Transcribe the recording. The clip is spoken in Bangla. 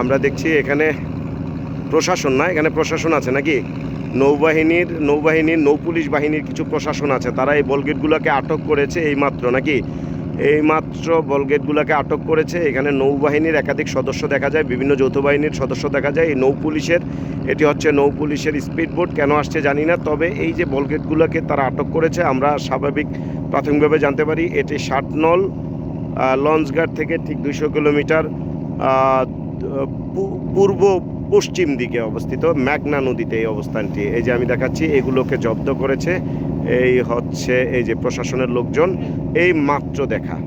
আমরা দেখছি এখানে প্রশাসন না? এখানে প্রশাসন আছে নাকি? নৌবাহিনীর নৌবাহিনীর নৌপুলিশ বাহিনীর কিছু প্রশাসন আছে। তারা এই বলগেটগুলোকে আটক করেছে এই মাত্র নাকি? এই মাত্র বলগেটগুলোকে আটক করেছে। এখানে নৌবাহিনীর একাধিক সদস্য দেখা যায়, বিভিন্ন যৌথ বাহিনীর সদস্য দেখা যায়। এই নৌ পুলিশের, এটি হচ্ছে নৌ পুলিশের স্পিড বোট কেন আসছে জানি না। তবে এই যে বলগেটগুলোকে তারা আটক করেছে, আমরা স্বাভাবিক প্রাথমিকভাবে জানতে পারি, এটি ষাটনল লঞ্চঘাট থেকে ঠিক দুইশো কিলোমিটার পূর্ব পশ্চিম দিকে অবস্থিত ম্যাগনা নদীতে এই অবস্থানটি। এই যে আমি দেখাচ্ছি, এগুলোকে জব্দ করেছে। এই হচ্ছে এই যে প্রশাসনের লোকজন। এই মাত্র দেখা।